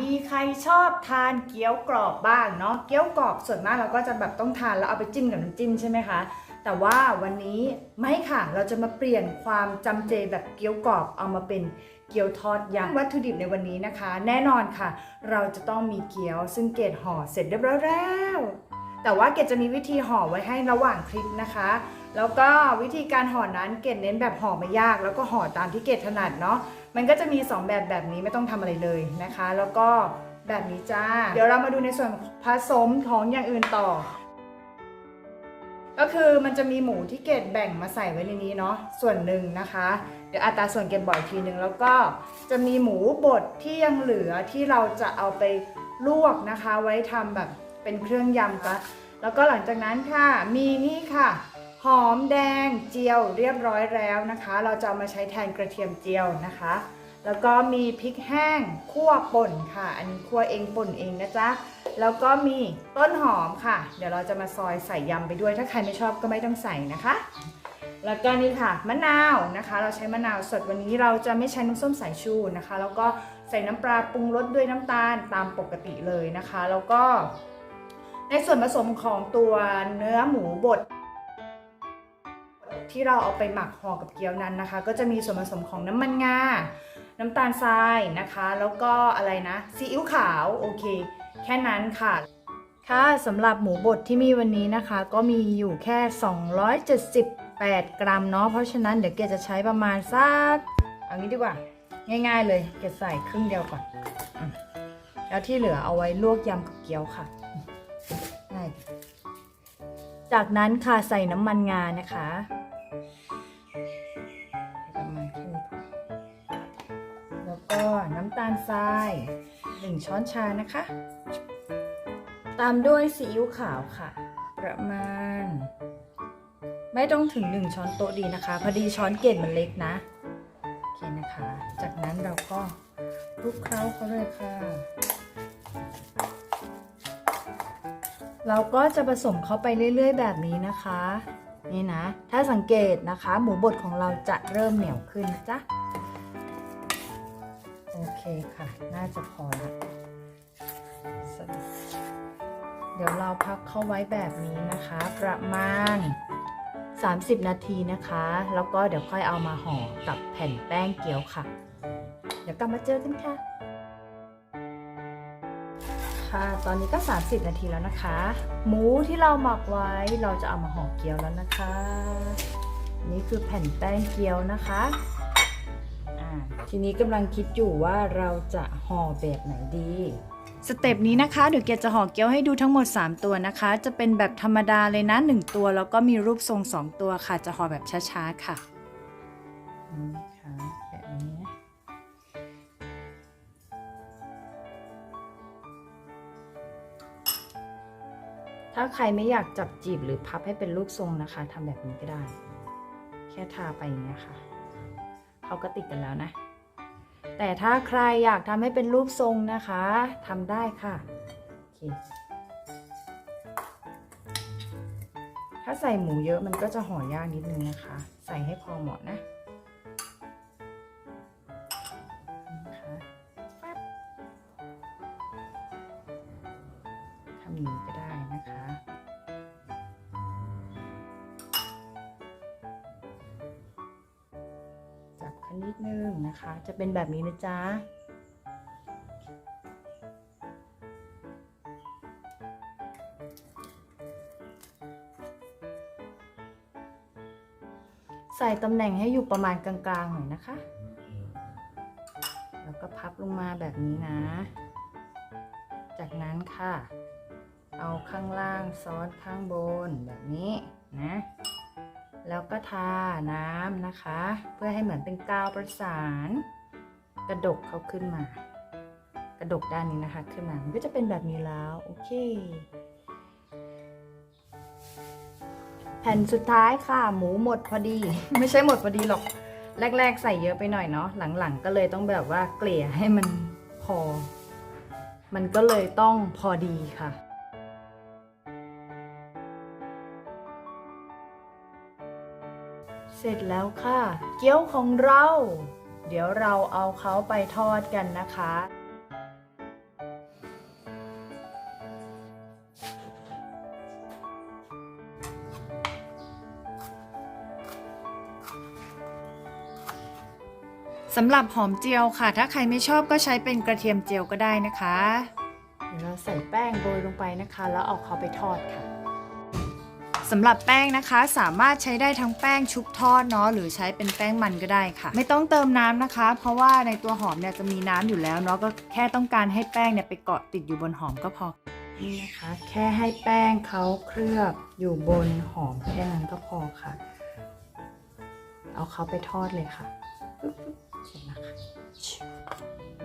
มีใครชอบทานเกี๊ยวกรอบบ้างเนาะเกี๊ยวกรอบส่วนมากเราก็จะแบบต้องทานแล้วเอาไปจิ้มกับน้ำจิ้มใช่ไหมคะแต่ว่าวันนี้ไม่ค่ะเราจะมาเปลี่ยนความจำเจแบบเกี๊ยวกรอบเอามาเป็นเกี๊ยวทอดยำวัตถุดิบในวันนี้นะคะ แน่นอนค่ะ เราจะต้องมีเกี๊ยวซึ่งเกดห่อเสร็จเรียบร้อยแล้วแต่ว่าเกดจะมีวิธีห่อไว้ให้ระหว่างคลิปนะคะ แล้วก็วิธีการห่อนั้นเกดเน้นแบบห่อไม่ยาก แล้วก็ห่อตามที่เกดถนัดเนาะ มันก็จะมี 2 แบบแบบนี้ไม่ต้องทำอะไรเลยนะคะ แล้วก็แบบนี้จ้า เดี๋ยวเรามาดูในส่วนผสมของอย่างอื่นต่อ ก็คือมันจะมีหมูที่เกดแบ่งมาใส่ไว้ในนี้เนาะส่วนหนึ่งนะคะ เดี๋ยวอัตราส่วนเกดบอกอีกทีหนึ่งแล้วก็จะมีหมูบดที่ยังเหลือที่เราจะเอาไปลวกนะคะ ไว้ทำแบบเป็นเครื่องยำก็แล้วก็หลังจากนั้นค่ะมีนี่ค่ะ หอมแดงเจียวเรียบร้อยแล้วนะคะ เราจะเอามาใช้แทนกระเทียมเจียวนะคะ แล้วก็มีพริกแห้งคั่วป่นค่ะ อันนี้คั่วเองป่นเองนะจ๊ะแล้วก็มีต้นหอมค่ะ เดี๋ยวเราจะมาซอยใส่ยำไปด้วย ถ้าใครไม่ชอบก็ไม่ต้องใส่นะคะ แล้วก็นี่ค่ะมะนาวนะคะ เราใช้มะนาวสดวันนี้เราจะไม่ใช้น้ำส้มสายชูนะคะ แล้วก็ใส่น้ำปลาปรุงรสด้วยน้ำตาลตามปกติเลยนะคะ แล้วก็ในส่วนผสมของตัวเนื้อหมูบด ที่เราเอาไปหมักห่อกับเกี๊ยวนั้นนะคะ ก็จะมีส่วนผสมของน้ำมันงา น้ำตาลทรายนะคะ แล้วก็อะไรนะซีอิ๊วขาวโอเค แค่นั้นค่ะค่ะสำหรับหมูบดที่มีวันนี้นะคะ ก็มีอยู่แค่ 278 กรัมเนาะเพราะฉะนั้นเดี๋ยวเกดจะใช้ประมาณสักเอางี้ดีกว่า ง่าย ๆ เลยเกดใส่ครึ่งเดียวก่อนอแล้วที่เหลือเอาไว้ลวกยำกับเกี๊ยวค่ะง่ายจากนั้นค่ะใส่น้ำมันงานะคะ น้ำตาลทรายหนึ่งช้อนชานะคะ ตามด้วยซีอิ๊วขาวค่ะ ประมาณ ไม่ต้องถึง 1 ช้อนโต๊ะดีนะคะ พอดีช้อนเกล็ดมันเล็กนะ โอเคนะคะ จากนั้นเราก็คลุกเคล้าเขาเลยค่ะ เราก็จะผสมเข้าไปเรื่อย ๆ แบบนี้นะคะ นี่นะ ถ้าสังเกตนะคะ หมูบดของเราจะเริ่มเหนียวขึ้นนะจ๊ะ คค่ะ น่าจะพอละสวัสดีเดี๋ยวเราพักเข้าไว้แบบนี้นะคะ ประมาณ 30 นาทีนะคะ แล้วก็เดี๋ยวค่อยเอามาห่อกับแผ่นแป้งเกี๊ยวค่ะ เดี๋ยวกลับมาเจอกันค่ะ ค่ะ ตอนนี้ก็ 30 นาทีแล้วนะคะ หมูที่เราหมักไว้เราจะเอามาห่อเกี๊ยวแล้วนะคะ นี่คือแผ่นแป้งเกี๊ยวนะคะ ทีนี้กำลังคิดอยู่ว่าเราจะห่อแบบไหนดีสเต็ปนี้นะคะเดี๋ยวเกียร์จะห่อเกี๊ยวให้ดูทั้งหมด 3 ตัวนะคะ จะเป็นแบบธรรมดาเลยนะ 1 ตัว แล้วก็มีรูปทรง 2 ตัวค่ะ จะห่อแบบช้าๆค่ะนี่ค่ะแบบนี้นะถ้าใครไม่อยากจับจีบหรือพับให้เป็นรูปทรงนะคะทำแบบนี้ก็ได้ แค่ทาไปอย่างเงี้ยค่ะเขาก็ติดกันแล้วนะ แต่ถ้าใครอยากทำให้เป็นรูปทรงนะคะทำได้ค่ะถ้าใส่หมูเยอะมันก็จะห่อยากนิดนึงนะคะ ใส่ให้พอเหมาะนะทำอย่างนี้ก็ได้ันนิดนึงนะคะ จะเป็นแบบนี้นะจ๊ะใส่ตำแหน่งให้อยู่ประมาณกลางๆหน่อยนะคะ แล้วก็พับลงมาแบบนี้นะ จากนั้นค่ะ เอาข้างล่างซ้อนข้างบนแบบนี้นะ แล้วก็ทาน้ำนะคะ เพื่อให้เหมือนเป็นกาวประสาน กระดกเขาขึ้นมา กระดกด้านนี้นะคะ ขึ้นมามันก็จะเป็นแบบนี้แล้วโอเค แผ่นสุดท้ายค่ะ หมูหมดพอดี ไม่ใช่หมดพอดีหรอก แรก ๆ ใส่เยอะไปหน่อยเนาะหลังๆ ก็เลยต้องแบบว่าเกลี่ยให้มันพอ มันก็เลยต้องพอดีค่ะ เสร็จแล้วค่ะ เกี๊ยวของเรา เดี๋ยวเราเอาเขาไปทอดกันนะคะ สำหรับหอมเจียวค่ะ ถ้าใครไม่ชอบก็ใช้เป็นกระเทียมเจียวก็ได้นะคะ เดี๋ยวเราใส่แป้งโรยลงไปนะคะ แล้วเอาเขาไปทอดค่ะ สำหรับแป้งนะคะสามารถใช้ได้ทั้งแป้งชุบทอดเนาะหรือใช้เป็นแป้งมันก็ได้ค่ะ ไม่ต้องเติมน้ำนะคะ เพราะว่าในตัวหอมเนี่ยจะมีน้ำอยู่แล้วเนาะก็แค่ต้องการให้แป้งเนี่ยไปเกาะติดอยู่บนหอมก็พอนี่นะคะ แค่ให้แป้งเขาเคลือบอยู่บนหอมแค่นั้นก็พอค่ะ เอาเขาไปทอดเลยค่ะเสร็จแล้วค่ะ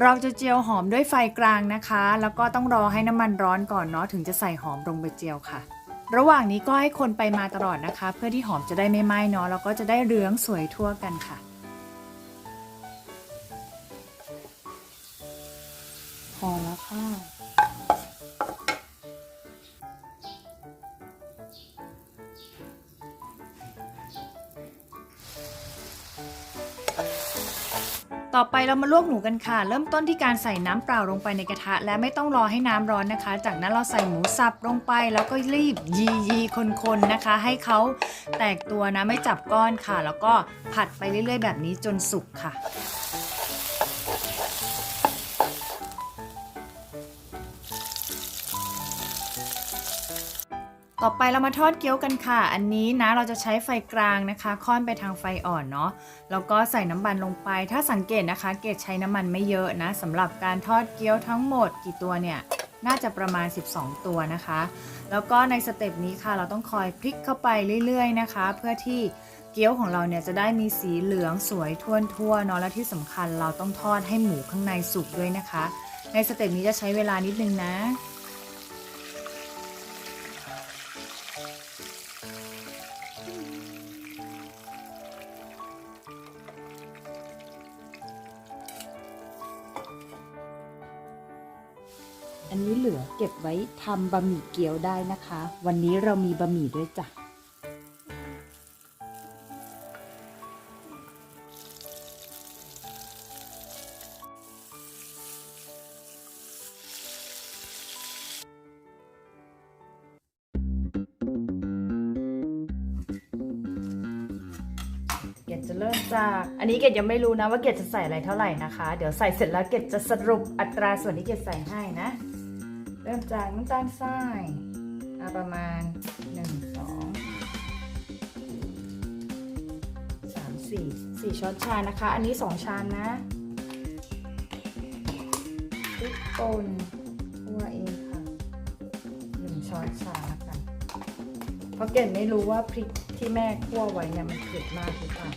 เราจะเจียวหอมด้วยไฟกลางนะคะ แล้วก็ต้องรอให้น้ำมันร้อนก่อนเนาะถึงจะใส่หอมลงไปเจียวค่ะ ระหว่างนี้ก็ให้คนไปมาตลอดนะคะ เพื่อที่หอมจะได้ไม่ไหม้เนาะแล้วก็จะได้เรืองสวยทั่วกันค่ะ พอแล้วค่ะ ต่อไปเรามาลวกหมูกันค่ะ เริ่มต้นที่การใส่น้ำเปล่าลงไปในกระทะ และไม่ต้องรอให้น้ำร้อนนะคะ จากนั้นเราใส่หมูสับลงไปแล้วก็รีบยียีคนๆนะคะ ให้เขาแตกตัวนะไม่จับก้อนค่ะ แล้วก็ผัดไปเรื่อยๆ แบบนี้จนสุกค่ะ ต่อไปเรามาทอดเกี๊ยวกันค่ะ อันนี้นะเราจะใช้ไฟกลางนะคะ ค่อนไปทางไฟอ่อนเนาะ แล้วก็ใส่น้ำมันลงไป ถ้าสังเกตนะคะ เกดใช้น้ำมันไม่เยอะนะสำหรับการทอดเกี๊ยวทั้งหมดกี่ตัวเนี่ย น่าจะประมาณ 12 ตัวนะคะ แล้วก็ในสเต็ปนี้ค่ะเราต้องคอยพลิกเข้าไปเรื่อยๆนะคะ เพื่อที่เกี๊ยวของเราเนี่ยจะได้มีสีเหลืองสวยทั่วเนาะ และที่สำคัญเราต้องทอดให้หมูข้างในสุกด้วยนะคะ ในสเต็ปนี้จะใช้เวลานิดนึงนะ ไว้ทำบะหมี่เกี๊ยวได้นะคะ วันนี้เรามีบะหมี่ด้วยจ้ะเกดจะเริ่มจากอันนี้เกดยังไม่รู้นะว่าเกดจะใส่อะไรเท่าไหร่นะคะ เดี๋ยวใส่เสร็จแล้วเกดจะสรุปอัตราส่วนที่เกดใส่ให้นะ ริ่มจากน้ำตาลทรายประมาณ 1 2 3 4 4ช้อนชานะคะ อันนี้ 2 ชามนะพริกป่นคั่วเองค่ะ 1 ช้อนชาแล้วกัน เพราะเกดไม่รู้ว่าพริกที่แม่คั่วไว้เนี่ยมันเผ็ดมากหรือเปล่า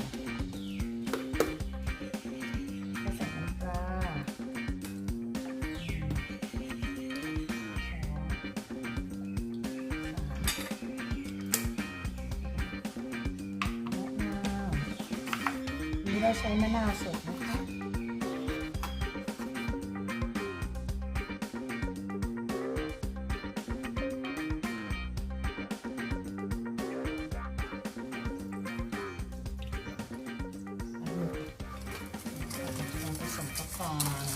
เราใช้มะนาวสดนะคะลงผสมเข้าก่อน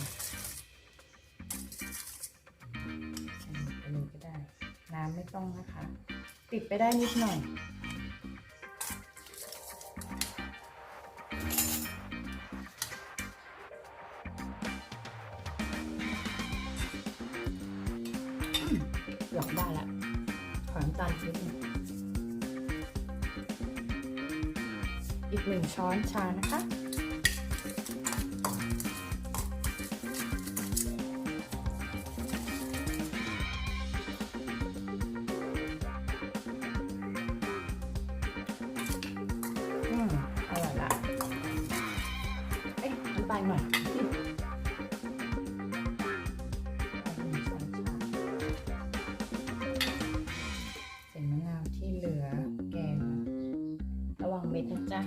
ไปดูก็ได้น้ำไม่ต้องนะคะปิดไปได้นิดหน่อย กือบได้ละขอน้ำตาลนิดหนึงอีกหนึ่งช้อนชานะคะ อืมอร่อยละ เอ๊ะน้ำตาลหน่อย ดนะจ๊ะ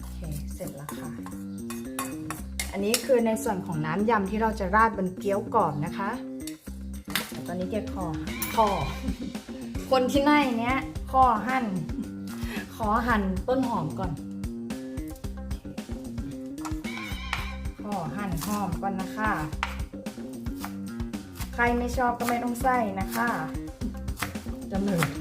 โอเคเสร็จแล้วค่ะ อันนี้คือในส่วนของน้ำยำที่เราจะราดบนเกี๊ยวกรอบนะคะแต่ตอนนี้เก็บคอคอคนที่ไหนเนี้ยคอหั่นขอหั่นต้นหอมก่อนขอหั่นหอมก่อนนะคะ ใครไม่ชอบก็ไม่ต้องใส่นะคะ 咱们来。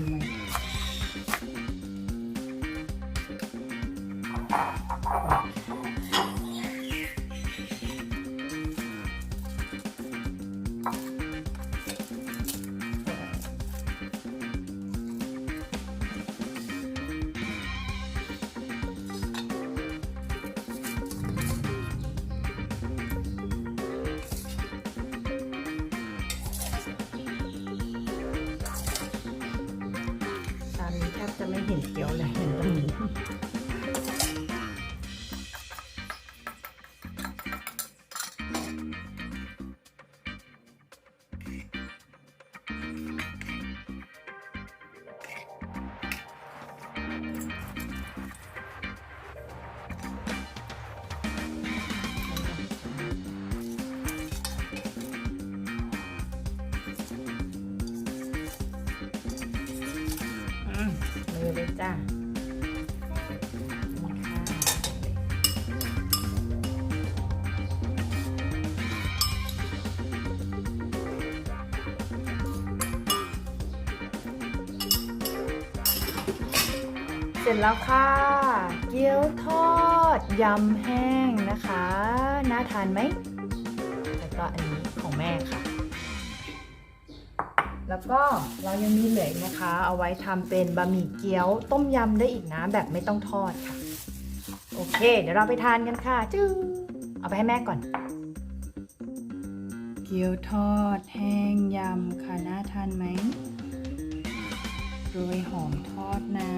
ร็จแล้วค่ะ เกี๊ยวทอดยำแห้งนะคะ น่าทานไหม แล้วก็อันนี้ของแม่ค่ะ แล้วก็เรายังมีเหลืออีกนะคะ เอาไว้ทำเป็นบะหมี่เกี๊ยวต้มยำได้อีกนะ แบบไม่ต้องทอดค่ะ โอเค เดี๋ยวเราไปทานกันค่ะ จึ้งเอาไปให้แม่ก่อน เกี๊ยวทอดแห้งยำค่ะ น่าทานไหมโรยหอมทอดนะ